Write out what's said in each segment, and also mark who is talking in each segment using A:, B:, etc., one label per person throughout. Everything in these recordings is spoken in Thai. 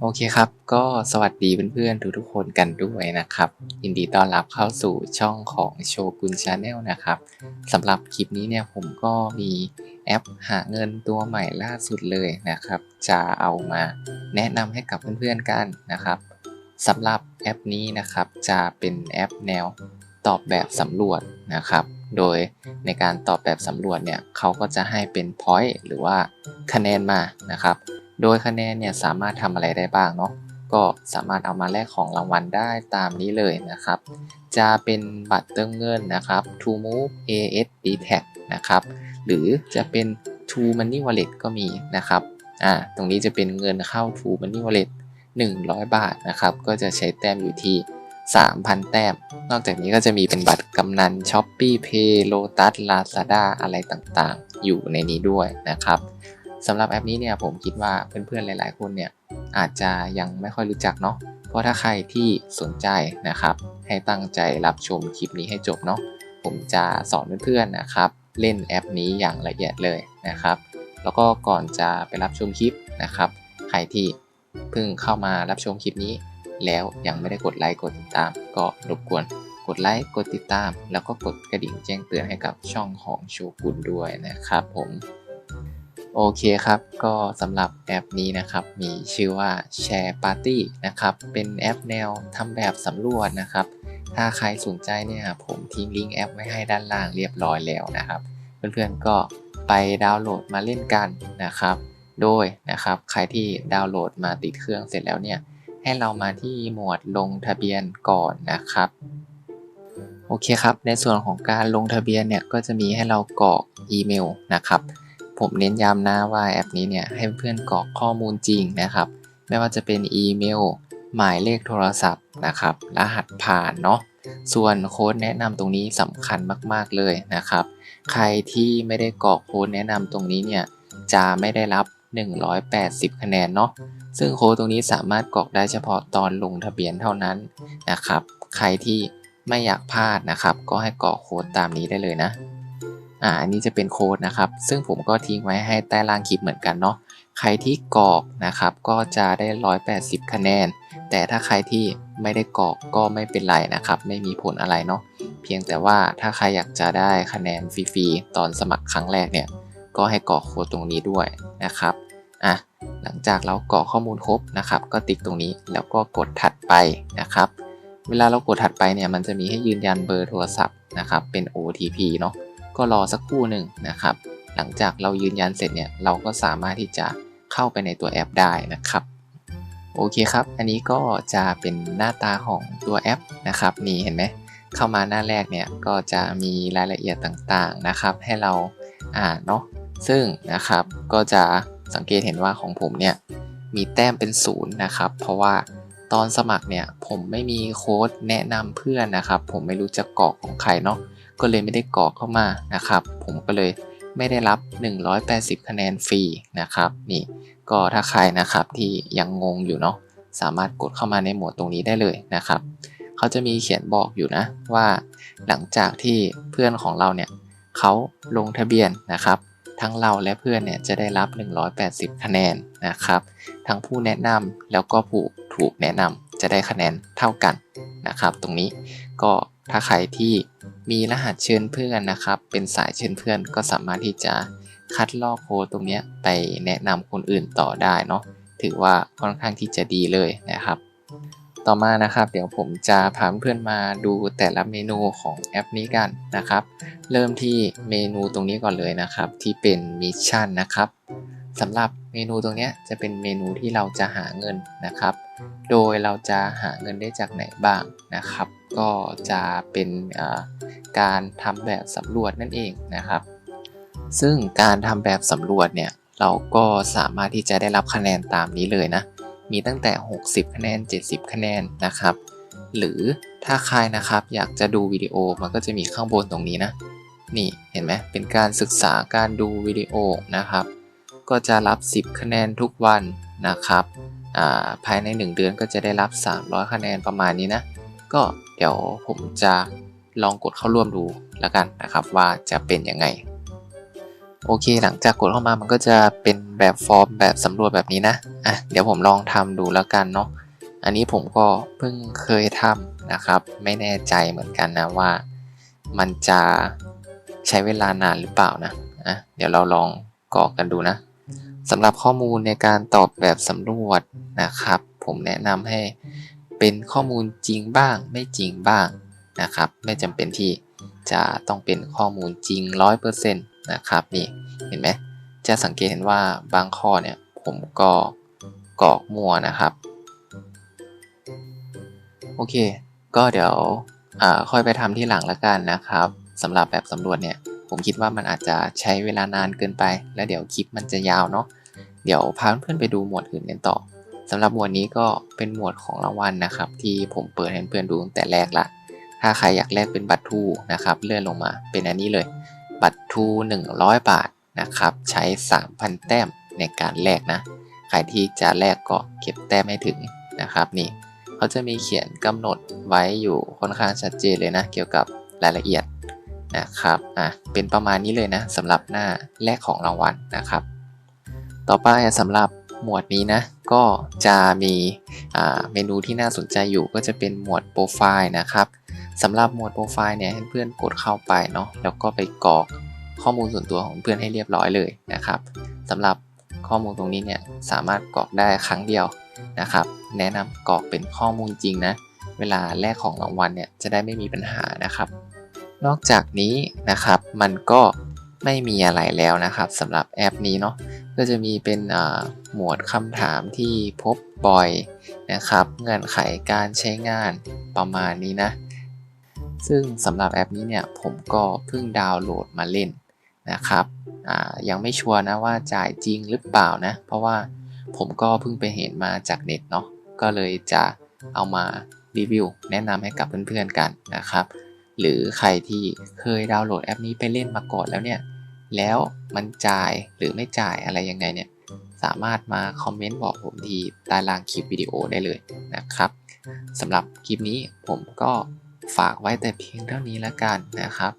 A: โอเคครับ ก็สวัสดีเพื่อนๆทุกๆคนกันด้วยนะครับ ยินดีต้อนรับเข้าสู่ช่องของโชกุนชาแนลนะครับสำหรับคลิปนี้เนี่ยผมก็มีแอปหาเงินตัวใหม่ล่าสุดเลยนะครับ จะเอามาแนะนำให้กับเพื่อนๆกันนะครับสำหรับแอปนี้นะครับจะเป็นแอปแนวตอบแบบสำรวจนะครับ โดยในการตอบแบบสำรวจเนี่ยเขาก็จะให้เป็น point หรือว่าคะแนนมานะครับ โดยคะแนนเนี่ยสามารถทำอะไรได้บ้างเนาะก็สามารถเอามาแลกของรางวัลได้ตามนี้เลยนะครับ จะเป็นบัตรเติมเงินนะครับ To Move ASD Tag นะครับ หรือจะเป็น To Money Wallet ก็มีนะครับอ่าตรงนี้จะเป็นเงินเข้า To Money Wallet 100 บาทนะครับ ก็จะใช้แต้มอยู่ที่ 3,000 แต้ม นอกจากนี้ก็จะมีเป็นบัตรกำนัน Shopee Pay Lotus Lazada อะไรต่างๆ อยู่ในนี้ด้วยนะครับ สำหรับแอปนี้เนี่ยผมคิดว่าเพื่อนๆหลาย ๆ คนเนี่ยอาจจะยังไม่ค่อยรู้จักเนาะเพราะถ้าใครที่สนใจนะครับให้ตั้งใจรับชมคลิปนี้ให้จบเนาะผมจะสอนเพื่อนๆนะครับ เล่นแอปนี้อย่างละเอียดเลยนะครับ แล้วก็ก่อนจะไปรับชมคลิปนะครับ ใครที่เพิ่งเข้ามารับชมคลิปนี้ แล้วยังไม่ได้กดไลค์กดติดตาม ก็รบกวนกดไลค์กดติดตาม แล้วก็กดกระดิ่งแจ้งเตือนให้กับช่องของโชกุนด้วยนะครับผม โอเคครับ ก็สำหรับแอปนี้นะครับ มีชื่อว่า Share Party นะครับ เป็นแอปแนวทำแบบสำรวจนะครับ ถ้าใครสนใจเนี่ยผมทิ้งลิงก์แอปไว้ให้ด้านล่างเรียบร้อยแล้วนะครับ เพื่อนๆก็ไปดาวน์โหลดมาเล่นกันนะครับ โดยนะครับใครที่ดาวน์โหลดมาติดเครื่องเสร็จแล้วเนี่ย ให้เรามาที่หมวดลงทะเบียนก่อนนะครับโอเคครับ ในส่วนของการลงทะเบียนเนี่ยก็จะมีให้เรากรอกอีเมลนะครับ ผมเน้นย้ำนะว่าแอปนี้เนี่ยให้เพื่อนกรอกข้อมูลจริงนะครับ ไม่ว่าจะเป็นอีเมล หมายเลขโทรศัพท์นะครับ รหัสผ่านเนาะ ส่วนโค้ดแนะนำตรงนี้สำคัญมากๆเลยนะครับ ใครที่ไม่ได้กรอกโค้ดแนะนำตรงนี้เนี่ยจะไม่ได้รับ 180 คะแนนเนาะ ซึ่งโค้ดตรงนี้สามารถกรอกได้เฉพาะตอนลงทะเบียนเท่านั้นนะครับ ใครที่ไม่อยากพลาดนะครับ ก็ให้กรอกโค้ดตามนี้ได้เลยนะ อ่าอันนี้จะเป็นโค้ดนะครับ ซึ่งผมก็ทิ้งไว้ให้ใต้ล่างคลิปเหมือนกันเนาะใครที่กรอกนะครับก็จะได้ 180 คะแนน แต่ถ้าใครที่ไม่ได้กรอกก็ไม่เป็นไรนะครับ ไม่มีผลอะไรเนาะเพียงแต่ว่าถ้าใครอยากจะได้คะแนนฟรีๆตอนสมัครครั้งแรกเนี่ยก็ให้กรอกโค้ดตรงนี้ด้วยนะครับอะหลังจากเรากรอกข้อมูลครบนะครับ ก็ติ๊กตรงนี้แล้วก็กดถัดไปนะครับ เวลาเรากดถัดไปเนี่ยมันจะมีให้ยืนยันเบอร์โทรศัพท์นะครับเป็น OTP เนาะ ก็รอสักครู่หนึ่งนะครับ หลังจากเรายืนยันเสร็จเนี่ยเราก็สามารถที่จะเข้าไปในตัวแอปได้นะครับ โอเคครับ อันนี้ก็จะเป็นหน้าตาของตัวแอปนะครับ นี่เห็นไหมเข้ามาหน้าแรกเนี่ยก็จะมีรายละเอียดต่างๆนะครับ ให้เราอ่านเนาะซึ่งนะครับก็จะสังเกตเห็นว่าของผมเนี่ยมีแต้มเป็นศูนย์นะครับ เพราะว่าตอนสมัครเนี่ยผมไม่มีโค้ดแนะนำเพื่อนนะครับ ผมไม่รู้จะกรอกของใครเนาะ ก็เลยไม่ได้กรอกเข้ามานะครับ ผมก็เลยไม่ได้รับ 180 คะแนนฟรีนะครับ นี่ก็ถ้าใครนะครับที่ยังงงอยู่เนาะสามารถกดเข้ามาในหมวดตรงนี้ได้เลยนะครับ เขาจะมีเขียนบอกอยู่นะว่าหลังจากที่เพื่อนของเราเนี่ยเขาลงทะเบียนนะครับ ทั้งเราและเพื่อนเนี่ยจะได้รับ 180 คะแนนนะครับ ทั้งผู้แนะนำแล้วก็ผู้ถูกแนะนำ จะได้คะแนนเท่ากันนะครับ ตรงนี้ก็ถ้าใครที่มีรหัสเชิญเพื่อนนะครับ เป็นสายเชิญเพื่อนก็สามารถที่จะคัดลอกโค้ดตรงนี้ไปแนะนำคนอื่นต่อได้เนาะถือว่าค่อนข้างที่จะดีเลยนะครับ ต่อมานะครับ เดี๋ยวผมจะพาเพื่อนมาดูแต่ละเมนูของแอปนี้กันนะครับ เริ่มที่เมนูตรงนี้ก่อนเลยนะครับ ที่เป็นมิชชั่นนะครับ สำหรับเมนูตรงนี้จะเป็นเมนูที่เราจะหาเงินนะครับ โดยเราจะหาเงินได้จากไหนบ้างนะครับ ก็จะเป็นการทำแบบสำรวจนั่นเองนะครับ ซึ่งการทำแบบสำรวจเนี่ยเราก็สามารถที่จะได้รับคะแนนตามนี้เลยนะ มีตั้งแต่ 60 คะแนน 70 คะแนนนะครับ หรือถ้าใครนะครับอยากจะดูวิดีโอมันก็จะมีข้างบนตรงนี้นะ นี่เห็นไหมเป็นการศึกษาการดูวิดีโอนะครับ ก็จะรับ 10 คะแนนทุกวันนะครับอ่าภายใน 1 เดือนก็จะได้รับ 300 คะแนนประมาณนี้นะ ก็เดี๋ยวผมจะลองกดเข้าร่วมดูแล้วกันนะครับว่าจะเป็นยังไง โอเคหลังจากกดเข้ามามันก็จะเป็นแบบฟอร์มแบบสำรวจแบบนี้นะอะเดี๋ยวผมลองทำดูแล้วกันเนาะอันนี้ผมก็เพิ่งเคยทำนะครับ ไม่แน่ใจเหมือนกันนะว่า มันจะใช้เวลานานหรือเปล่านะอะเดี๋ยวเราลองกรอกกันดูนะ สำหรับข้อมูลในการตอบแบบสำรวจนะครับ ผมแนะนำให้เป็นข้อมูลจริงบ้าง ไม่จริงบ้างนะครับ ไม่จำเป็นที่จะต้องเป็นข้อมูลจริง 100%นะครับนี่เห็นไหมจะสังเกตเห็นว่าบางข้อเนี่ยผมก็กรอกมั่วนะครับ โอเค ก็เดี๋ยวอ่าค่อยไปทำที่หลังละกันนะครับสำหรับแบบสำรวจเนี่ย ผมคิดว่ามันอาจจะใช้เวลานานเกินไป แล้วเดี๋ยวคลิปมันจะยาวเนาะเดี๋ยวพาเพื่อนๆไปดูหมวดอื่นกันต่อสำหรับหมวดนี้ก็เป็นหมวดของรางวัลนะครับ ที่ผมเปิดให้เพื่อนๆดูตั้งแต่แรกละถ้าใครอยากแลกเป็นบัตรทูนะครับเลื่อนลงมาเป็นอันนี้เลย บัตรทู100 บาทนะครับ ใช้ 3,000 แต้มในการแลกนะใครที่จะแลกก็เก็บแต้มให้ถึงนะครับนี่เขาจะมีเขียนกำหนดไว้อยู่ค่อนข้างชัดเจนเลยนะ เกี่ยวกับรายละเอียด นะครับอะเป็นประมาณนี้เลยนะสำหรับหน้าแรกของรางวัลนะครับ ต่อไปสำหรับหมวดนี้นะก็จะมีอ่าเมนูที่น่าสนใจอยู่ก็จะเป็นหมวดโปรไฟล์นะครับสำหรับหมวดโปรไฟล์เนี่ยให้เพื่อนกดเข้าไปเนาะแล้วก็ไปกรอกข้อมูลส่วนตัวของเพื่อนให้เรียบร้อยเลยนะครับสำหรับข้อมูลตรงนี้เนี่ยสามารถกรอกได้ครั้งเดียวนะครับ แนะนำกรอกเป็นข้อมูลจริงนะเวลาแลกของรางวัลเนี่ยจะได้ไม่มีปัญหานะครับ นอกจากนี้นะครับมันก็ไม่มีอะไรแล้วนะครับสำหรับแอปนี้เนาะก็จะมีเป็นหมวดคำถามที่พบบ่อยนะครับ เงื่อนไขการใช้งานประมาณนี้นะ ซึ่งสำหรับแอปนี้เนี่ยผมก็เพิ่งดาวน์โหลดมาเล่นนะครับยังไม่ชัวร์นะว่าจ่ายจริงหรือเปล่านะ เพราะว่าผมก็เพิ่งไปเห็นมาจากเน็ตเนาะก็เลยจะเอามารีวิวแนะนำให้กับเพื่อนๆกันนะครับ หรือใครที่เคยดาวน์โหลดแอปนี้ไปเล่นมาก่อนแล้วเนี่ย แล้วมันจ่ายหรือไม่จ่ายอะไรยังไงเนี่ย สามารถมาคอมเมนต์บอกผมที่ใต้ล่างคลิปวิดีโอได้เลยนะครับสำหรับคลิปนี้ผมก็ฝากไว้แต่เพียงเท่านี้แล้วกันนะครับ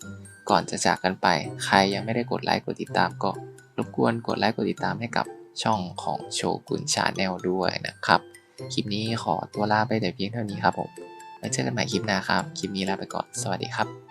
A: ก่อนจะจากกันไป ใครยังไม่ได้กดไลค์กดติดตามก็รบกวนกดไลค์กดติดตามให้กับช่องของโชกุนชาแนลด้วยนะครับ คลิปนี้ขอตัวลาไปแต่เพียงเท่านี้ครับผม ไว้เจอกันใหม่คลิปหน้าครับ คลิปนี้ลาไปก่อน สวัสดีครับ